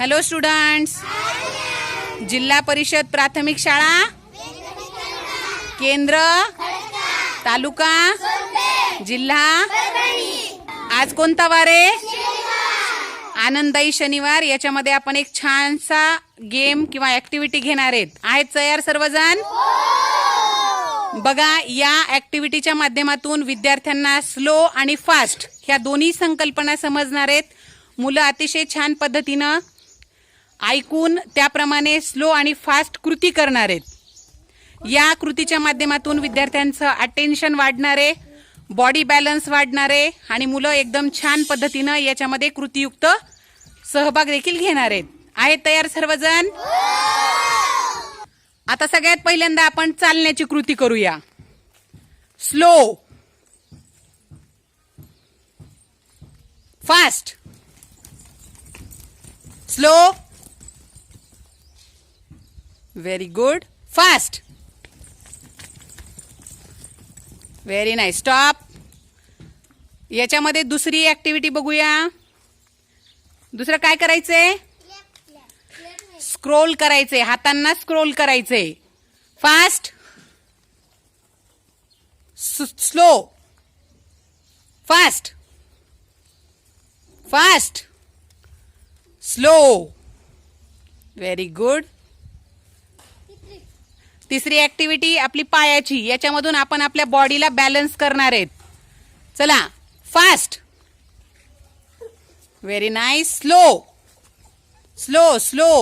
Hello students जिल्हा परिषद प्राथमिक शाळा केंद्र तालुका जिल्हा. आज कोणता वार आहे? आनंदाई शनिवार. याच्यामध्ये आपण एक छानसा गेम किंवा ऍक्टिव्हिटी घेणार आहेत. आहेत तयार सर्वजण? बघा या ऍक्टिव्हिटीच्या माध्यमातून विद्यार्थ्यांना स्लो आणि फास्ट ह्या दोन्ही संकल्पना समजणार आहेत. मुलं अतिशय छान पद्धतीनं ऐकून त्याप्रमाणे स्लो आणि फास्ट कृती करणार. आहेत या कृतीच्या माध्यमातून विद्यार्थ्यांचं अटेन्शन वाढणारे बॉडी बॅलन्स वाढणारे आणि मुलं एकदम छान पद्धतीनं याच्यामध्ये कृतीयुक्त सहभाग देखील घेणार. आहेत आहेत तयार सर्वजण? आता सगळ्यात पहिल्यांदा आपण चालण्याची कृती करूया. Slow. Fast. Slow. Very good fast very nice stop याच्यामध्ये दुसरी ऍक्टिव्हिटी बघूया. दुसरं काय करायचंय? स्क्रोल करायचे हातांना स्क्रोल करायचे fast slow fast fast slow very good तिसरी ऍक्टिव्हिटी आपली पायाची याच्यामधून आपण आपल्या बॉडीला बॅलन्स करणार आहेत. चला fast very nice slow slow slow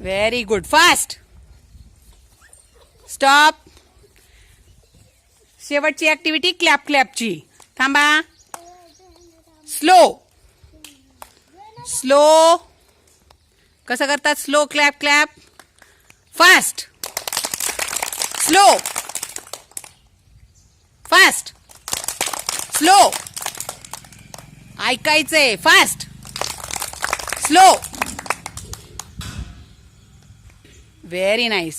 very good fast stop शेवटची ऍक्टिव्हिटी क्लॅप क्लॅपची थांबा. स्लो स्लो कसं करतात? Slow clap clap fast slow fast slow. ऐकायचंय फास्ट स्लो. व्हेरी नाईस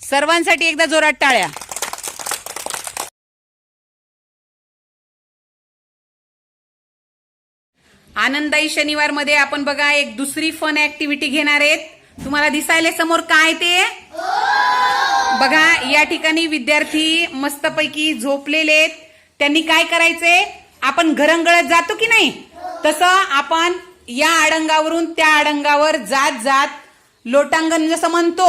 सर्वांसाठी एकदा जोरात टाळ्या. आनंदाई शनिवारमध्ये आपण बघा एक दुसरी फन ऍक्टिव्हिटी घेणार आहेत. तुम्हाला दिसायला समोर काय ते? बघा या ठिकाणी विद्यार्थी मस्तपैकी झोपलेले आहेत. त्यांनी काय करायचे? आपण घरंगळत जातो की नाही? तसं आपण या अडंगावरून त्या अडंगावर जात जात लोटांगण म्हणजे जसं म्हणतो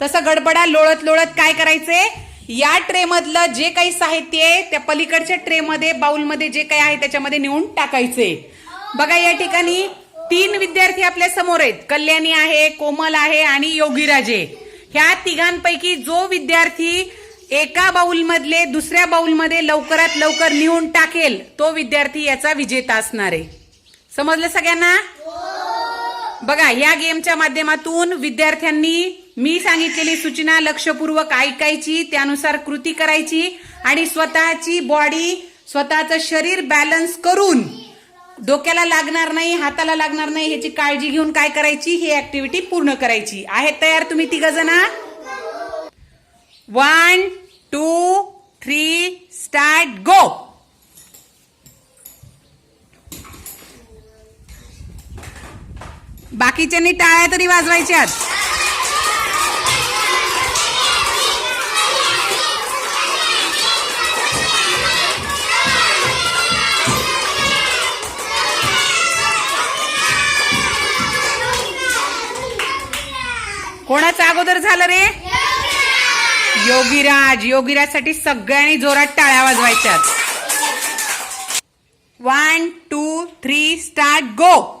तसं गडबडा लोळत लोळत काय करायचे? या ट्रेमधलं जे काही साहित्य आहे त्या पलीकडच्या ट्रेमध्ये बाउलमध्ये जे काही आहे त्याच्यामध्ये नेऊन टाकायचे. बघा या ठिकाणी तीन विद्यार्थी आपल्यासमोर आहेत. कल्याणी आहे कोमल आहे आणि योगीराजे. ह्या तिघांपैकी जो विद्यार्थी एका बाउलमधले दुसऱ्या बाउलमध्ये लवकरात लवकर नेऊन टाकेल तो विद्यार्थी याचा विजेता असणार आहे. समजलं सगळ्यांना? बघा या गेमच्या माध्यमातून विद्यार्थ्यांनी मी सांगितलेली सूचना लक्षपूर्वक ऐकायची त्यानुसार कृती करायची आणि स्वतःची बॉडी स्वतःचं शरीर बॅलन्स करून डोक्याला लागणार नाही हाताला लागणार नाही ह्याची काळजी घेऊन काय करायची? ही ऍक्टिव्हिटी पूर्ण करायची. आहेत तयार तुम्ही तिघ जण? One two three start go बाकीच्यांनी टाळ्या तरी वाजवायच्यात. कोणाचं अगोदर झालं रे? योगीराज योगीराजसाठी सगळ्यांनी जोरात टाळ्या वाजवायच्यात. One two three start go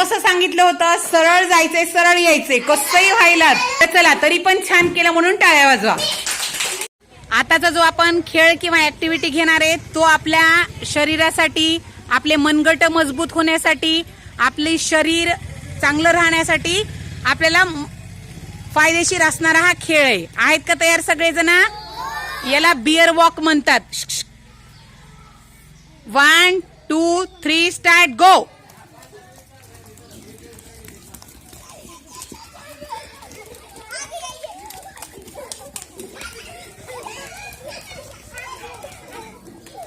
कसं सांगितलं होतं? सरळ जायचंय सरळ यायचंय. कसंही व्हायला तर चला तरी पण छान केलं म्हणून टाळ्या वाजवा. आताचा जो आपण खेळ किंवा ऍक्टिव्हिटी घेणार आहे तो आपल्या शरीरासाठी आपले मनगट मजबूत होण्यासाठी आपले शरीर चांगलं राहण्यासाठी आपल्याला फायदेशीर असणारा हा खेळ आहे. आहेत का तयार सगळेजण? याला बिअर वॉक म्हणतात. One two three start go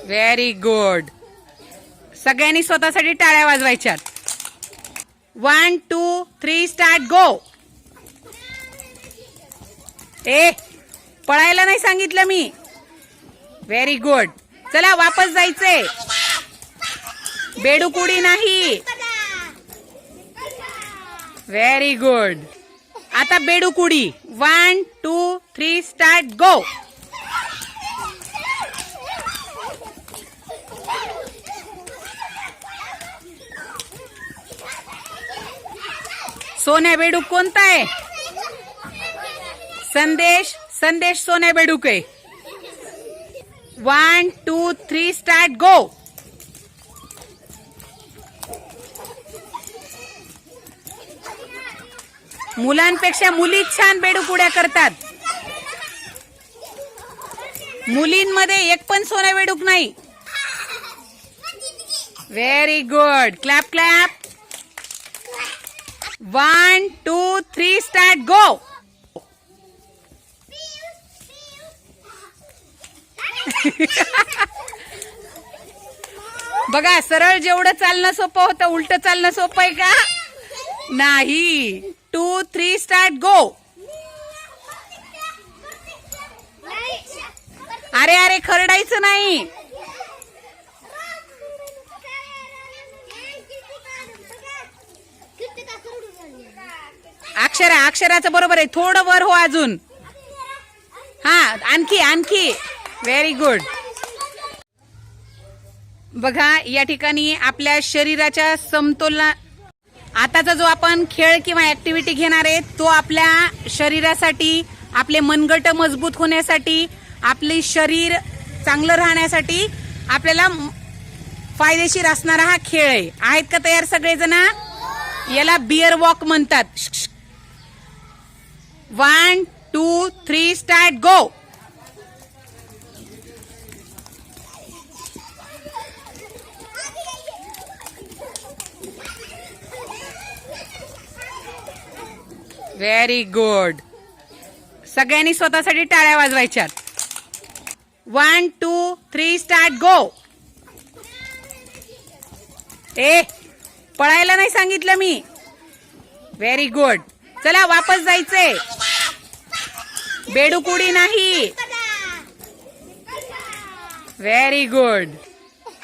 very good सगळ्यांनी स्वतःसाठी टाळ्या वाजवायच्यात. One two three start go ए पळायला नाही सांगितलं मी. व्हेरी गुड चला वापस जायचंय. बेडूकुडी नाही. व्हेरी गुड आता बेडूकुडी. One two three start go सोन्या बेडूक कोणता आहे? संदेश संदेश सोन्या बेडूक आहे one two three start go मुलांपेक्षा मुली छान बेडूक उड्या करतात. मुलींमध्ये एक पण सोन्या बेडूक नाही. Very good clap clap one two three start go बघा सरळ जेवढं चालणं सोपं होतं उलट चालणं सोपं आहे का? नाही. टू थ्री स्टार्ट गो अरे अरे खरडायचं नाही. अक्षर अक्षराचं बरोबर आहे. थोडं वर हो अजून. हा आणखी आणखी. व्हेरी गुड बघा या ठिकाणी आपल्या शरीराच्या समतोलना आताचा जो आपण खेळ किंवा ऍक्टिव्हिटी घेणार आहे तो आपल्या शरीरासाठी आपले मनगट मजबूत होण्यासाठी आपले शरीर चांगलं राहण्यासाठी आपल्याला फायदेशीर असणारा हा खेळ आहे. आहेत का तयार सगळेजण? याला बिअर वॉक म्हणतात. One two three start go very good सगळ्यांनी स्वतःसाठी टाळ्या वाजवायच्यात. One two three start go ए पळायला नाही सांगितलं मी. व्हेरी गुड चला वापस जायचंय. बेडूकुडी नाही. व्हेरी गुड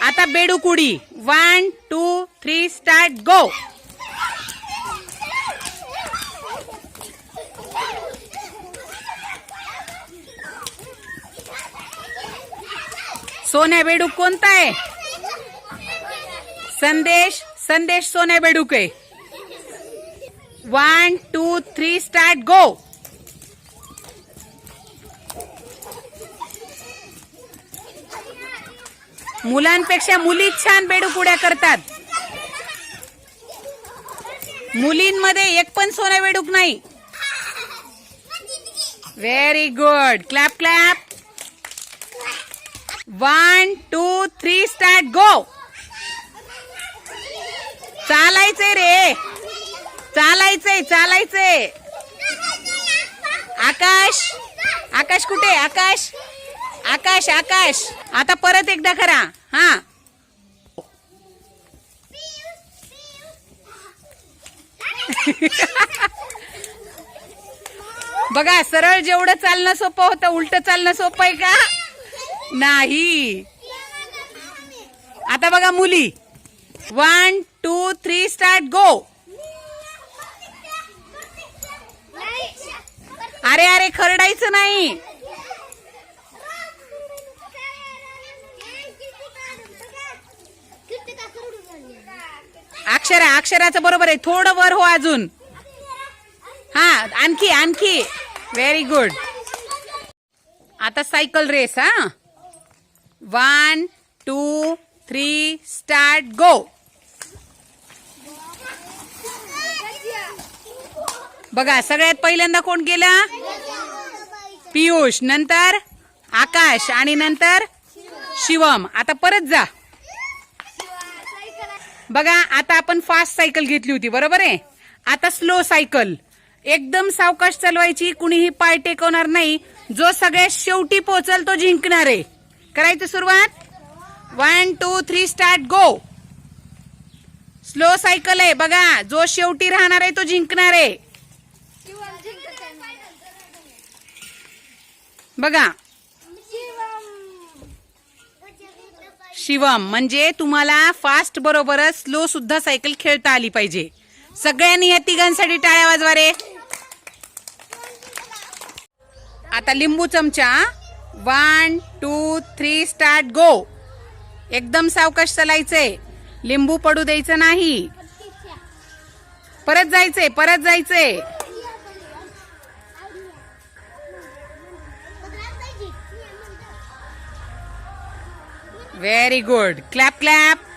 आता बेडूकुडी. One two three start go सोन्या बेडूक कोणता आहे? संदेश. संदेश सोन्या बेडूक आहे. One two three start go मुलांपेक्षा मुली छान बेडूक उड्या करतात. मुलींमध्ये एक पण सोनं बेडूक नाही. Very good clap clap one two three start go चालायचंय रे. चालायचंय चालायचंय. आकाश. आकाश कुठे? आकाश. आकाश आकाश. आता परत एकदा करा. हा. बघा सरळ जेवढं चालणं सोपं होतं उलट चालणं सोपं आहे का? नाही. आता बघा मुली. One two three start go अरे अरे खरडायचं नाही. अक्षरा अक्षराचं बरोबर आहे. थोडं वर हो अजून. हा आणखी आणखी. व्हेरी गुड आता सायकल रेस हा? One two three start go बघा सगळ्यात पहिल्यांदा कोण गेला? पियुष. नंतर आकाश आणि नंतर शिवम. आता परत जा. बघा आता आपण फास्ट सायकल घेतली होती बरोबर आहे? आता स्लो सायकल एकदम सावकाश चालवायची कुणीही पाय टेकवणार नाही. जो सगळ्यात शेवटी पोहोचल तो जिंकणार आहे. करायचं सुरुवात? One two three start go slow cycle आहे. बघा जो शेवटी राहणार आहे तो जिंकणार आहे. बघा शिवम म्हणजे तुम्हाला फास्ट बरोबरच स्लो सुद्धा सायकल खेळता आली पाहिजे. सगळ्यांनी या तिघांसाठी टाळ्या वाजवा रे. आता लिंबू चमचा. One two three start go एकदम सावकाश चालायचंय. लिंबू पडू द्यायचं नाही. परत जायचंय परत जायचंय. Very good clap clap